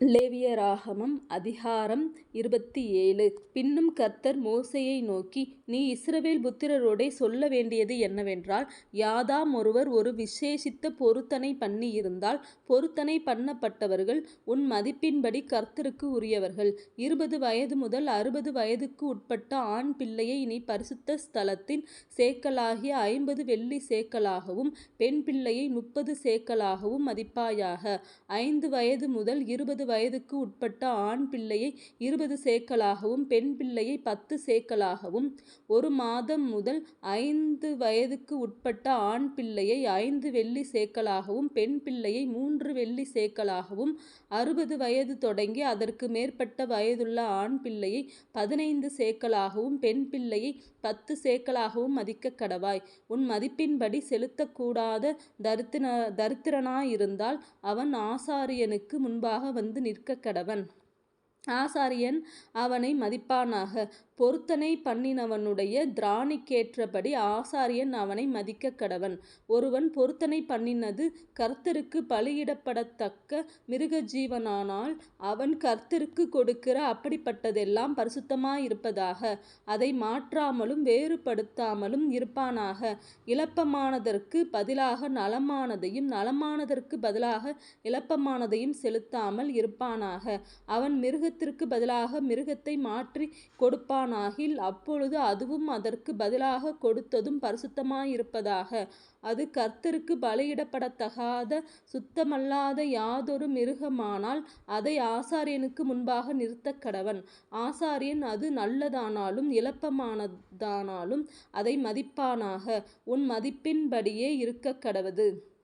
லேவியராகமம் அதிகாரம் இருபத்தி ஏழு. பின்னும் கர்த்தர் மோசையை நோக்கி நீ இஸ்ரவேல் புத்திரரோடே சொல்ல வேண்டியது என்னவென்றால் யாதாம் ஒருவர் ஒரு விசேஷித்த பொருத்தனை பண்ணியிருந்தால் பொருத்தனை பண்ணப்பட்டவர்கள் உன் மதிப்பின்படி கர்த்தருக்கு உரியவர்கள். இருபது வயது முதல் அறுபது வயதுக்கு உட்பட்ட ஆண் பிள்ளையை நீ பரிசுத்த ஸ்தலத்தின் சேக்கலாகிய ஐம்பது வெள்ளி சேக்கலாகவும் பெண் பிள்ளையை முப்பது சேக்கலாகவும் மதிப்பாயாக. ஐந்து வயது முதல் இருபது வயதுக்கு உட்பட்ட ஆண் பிள்ளையை இருபது சேக்கலாகவும் பெண் பிள்ளையை பத்து சேக்கலாகவும் ஒரு மாதம் முதல் ஐந்து வயதுக்கு உட்பட்ட ஆண் பிள்ளையை ஐந்து வெள்ளி சேக்கலாகவும் பெண் பிள்ளையை மூன்று வெள்ளி சேக்கலாகவும் அறுபது வயது தொடங்கி அதற்கு மேற்பட்ட வயதுள்ள ஆண் பிள்ளையை பதினைந்து சேக்கலாகவும் பெண் பிள்ளையை பத்து சேக்கலாகவும் மதிக்கக் கடவாய். உன் மதிப்பின்படி செலுத்தக்கூடாத தரித்திர தரித்திரனாயிருந்தால் அவன் ஆசாரியனுக்கு முன்பாக வந்து நிற்க கடவன். ஆசாரியன் அவனை மதிப்பானாக. பொருத்தனை பண்ணினவனுடைய திராணிக்கேற்றபடி ஆசாரியன் அவனை மதிக்கக் கடவன். ஒருவன் பொருத்தனை பண்ணினது கர்த்தருக்கு பலியிடப்படத்தக்க மிருக ஜீவனானால் அவன் கர்த்தருக்கு கொடுக்கிற அப்படிப்பட்டதெல்லாம் பரிசுத்தமாயிருப்பதாக அதை மாற்றாமலும் வேறுபடுத்தாமலும் இருப்பானாக. இழப்பமானதற்கு பதிலாக நலமானதையும் நலமானதற்கு பதிலாக இழப்பமானதையும் செலுத்தாமல் இருப்பானாக. அவன் மிருகத்திற்கு பதிலாக மிருகத்தை மாற்றி கொடுப்பான் கொடுப்பானாகில் அப்பொழுது அதுவும் அதற்கு பதிலாக கொடுத்ததும் பரிசுத்தமாயிருப்பதாக. அது கர்த்தருக்கு பலியிடப்படத்தகாத சுத்தமல்லாத யாதொரு மிருகமானால் அதை ஆசாரியனுக்கு முன்பாக நிறுத்தக் கடவன். ஆசாரியன் அது நல்லதானாலும் இழப்பமானதானாலும் அதை மதிப்பானாக. உன் மதிப்பின்படியே இருக்கக் கடவது.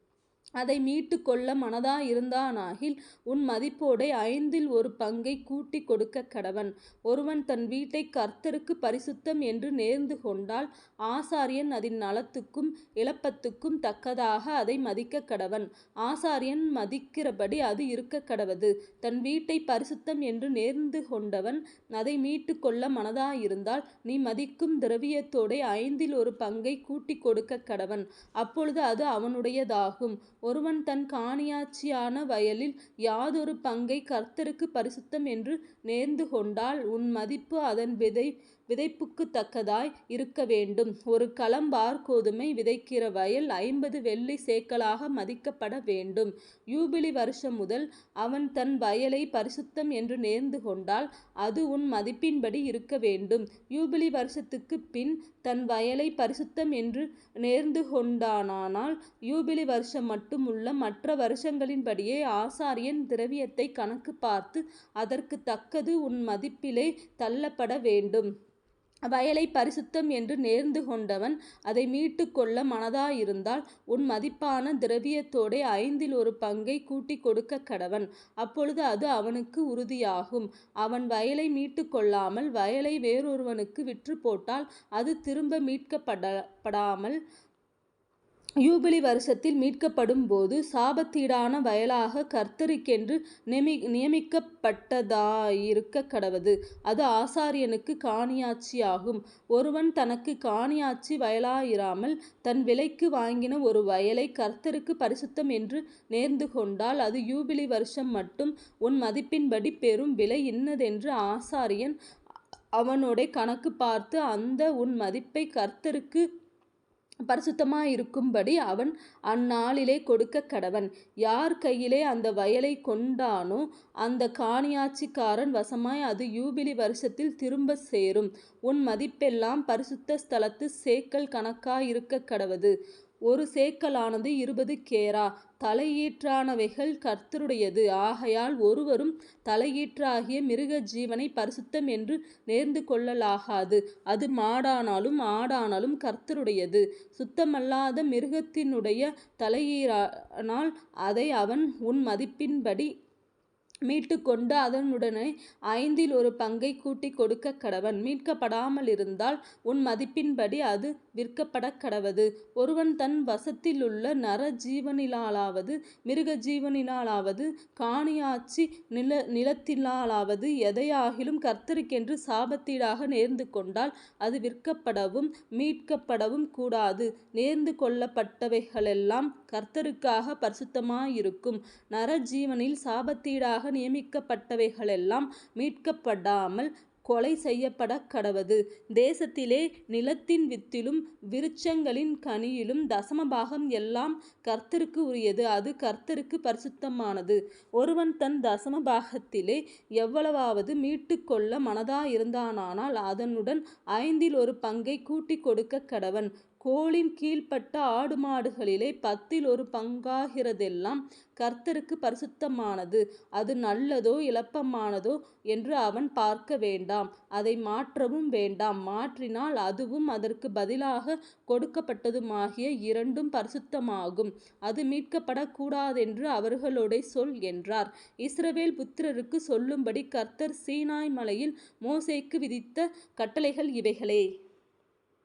அதை மீட்டு கொள்ள மனதாயிருந்தானாகில் உன் மதிப்போடே ஐந்தில் ஒரு பங்கை கூட்டிக் கொடுக்க கடவன். ஒருவன் தன் வீட்டை கர்த்தருக்கு பரிசுத்தம் என்று நேர்ந்து கொண்டால் ஆசாரியன் அதன் நலத்துக்கும் இழப்பத்துக்கும் தக்கதாக அதை மதிக்க கடவன். ஆசாரியன் மதிக்கிறபடி அது இருக்க கடவது. தன் வீட்டை பரிசுத்தம் என்று நேர்ந்து கொண்டவன் அதை மீட்டு கொள்ள மனதாயிருந்தால் நீ மதிக்கும் திரவியத்தோடே ஐந்தில் ஒரு பங்கை கூட்டிக் கொடுக்க கடவன். அப்பொழுது அது அவனுடையதாகும். ஒருவன் தன் காணியாட்சியான வயலில் யாதொரு பங்கை கர்த்தருக்கு பரிசுத்தம் என்று நேர்ந்து கொண்டால் உன் மதிப்பு அதன் விதை விதைப்புக்குத் தக்கதாய் இருக்க வேண்டும். ஒரு களம் கோதுமை விதைக்கிற வயல் ஐம்பது வெள்ளி சேக்கலாக மதிக்கப்பட வேண்டும். யூபிலி வருஷம் முதல் அவன் தன் வயலை பரிசுத்தம் என்று நேர்ந்து கொண்டால் அது உன் மதிப்பின்படி இருக்க வேண்டும். யூபிலி வருஷத்துக்கு பின் தன் வயலை பரிசுத்தம் என்று நேர்ந்து கொண்டானால் யூபிலி வருஷம் மட்டுமுள்ள மற்ற வருஷங்களின்படியே ஆசாரியன் திரவியத்தை கணக்கு பார்த்து அதற்கு தக்கது உன் மதிப்பிலே தள்ளப்பட வேண்டும். வயலை பரிசுத்தம் என்று நேர்ந்து கொண்டவன் அதை மீட்டு கொள்ள மனதாயிருந்தால் உன் மதிப்பான திரவியத்தோடே ஐந்தில் ஒரு பங்கை கூட்டிக் கொடுக்க கடவன். அப்பொழுது அது அவனுக்கு உறுதியாகும். அவன் வயலை மீட்டு கொள்ளாமல் வயலை வேறொருவனுக்கு விற்று போட்டால் அது திரும்ப மீட்கப்படப்படாமல் யூபிலி வருஷத்தில் மீட்கப்படும் போது சாபத்தீடான வயலாக கர்த்தருக்கென்று நியமி நியமிக்கப்பட்டதாயிருக்க கடவது. அது ஆசாரியனுக்கு காணியாட்சியாகும். ஒருவன் தனக்கு காணியாட்சி வயலாயிராமல் தன் விலைக்கு வாங்கின ஒரு வயலை கர்த்தருக்கு பரிசுத்தம் என்று நேர்ந்து கொண்டால் அது யூபிலி வருஷம் மட்டும் உன் மதிப்பின்படி பெறும் விலை இன்னதென்று ஆசாரியன் அவனோட கணக்கு பார்த்து அந்த உன் மதிப்பை கர்த்தருக்கு பரிசுத்தமாக இருக்கும்படி அவன் அந்நாளிலே கொடுக்க கடவன். யார் கையிலே அந்த வயலை கொண்டானோ அந்த காணியாட்சிக்காரன் வசமாய் அது யூபிலி வருஷத்தில் திரும்ப சேரும். உன் மதிப்பெல்லாம் பரிசுத்த ஸ்தலத்து சேக்கல் கணக்காயிருக்கக் கடவது. ஒரு சேக்கலானது இருபது கேரா. தலையீற்றானவைகள் கர்த்தருடையது. ஆகையால் ஒருவரும் தலையீற்றாகிய மிருக ஜீவனை பரிசுத்தம் என்று நேர்ந்து கொள்ளலாகாது அது மாடானாலும் ஆடானாலும் கர்த்தருடையது. சுத்தமல்லாத மிருகத்தினுடைய தலையீரானால் அதை அவன் உன் மதிப்பின்படி மீட்டுக்கொண்டு அதனுடனே ஐந்தில் ஒரு பங்கை கூட்டிக் கொடுக்க கடவன். மீட்கப்படாமல் இருந்தால் உன் மதிப்பின்படி அது விற்கப்படக் கடவது. ஒருவன் தன் வசத்திலுள்ள நர ஜீவனிலாலாவது மிருக ஜீவனிலாலாவது காணியாட்சி நில நிலத்திலாலாவது எதையாகிலும் கர்த்தருக்கென்று சாபத்தீடாக நேர்ந்து கொண்டால் அது விற்கப்படவும் மீட்கப்படவும் கூடாது. நேர்ந்து கொள்ளப்பட்டவைகளெல்லாம் கர்த்தருக்காக பரிசுத்தமாயிருக்கும். நர ஜீவனில் சாபத்தீடாக நியமிக்கப்பட்டவைகளெல்லாம் மீட்கப்படாமல் கொலை செய்யப்படக் கடவது. தேசத்திலே நிலத்தின் வித்திலும் விருட்சங்களின் கனியிலும் தசமபாகம் எல்லாம் கர்த்தருக்கு உரியது அது கர்த்தருக்கு பரிசுத்தமானது. ஒருவன் தன் தசமபாகத்திலே எவ்வளவாவது மீட்டு கொள்ள மனதா இருந்தானானால் அதனுடன் ஐந்தில் ஒரு பங்கை கூட்டி கொடுக்க கடவன். கோளின் கீழ்ப்பட்ட ஆடு மாடுகளிலே பத்தில் ஒரு பங்காகிறதெல்லாம் கர்த்தருக்கு பரிசுத்தமானது. அது நல்லதோ இழப்பமானதோ என்று அவன் பார்க்க வேண்டாம் அதை மாற்றவும் வேண்டாம் மாற்றினால் அதுவும் அதற்கு பதிலாக கொடுக்கப்பட்டதுமாகிய இரண்டும் பரிசுத்தமாகும் அது மீட்கப்படக்கூடாதென்று அவர்களுடைய சொல் என்றார். இஸ்ரவேல் புத்திரருக்கு சொல்லும்படி கர்த்தர் சீனாய் மலையில் மோசைக்கு விதித்த கட்டளைகள் இவைகளே.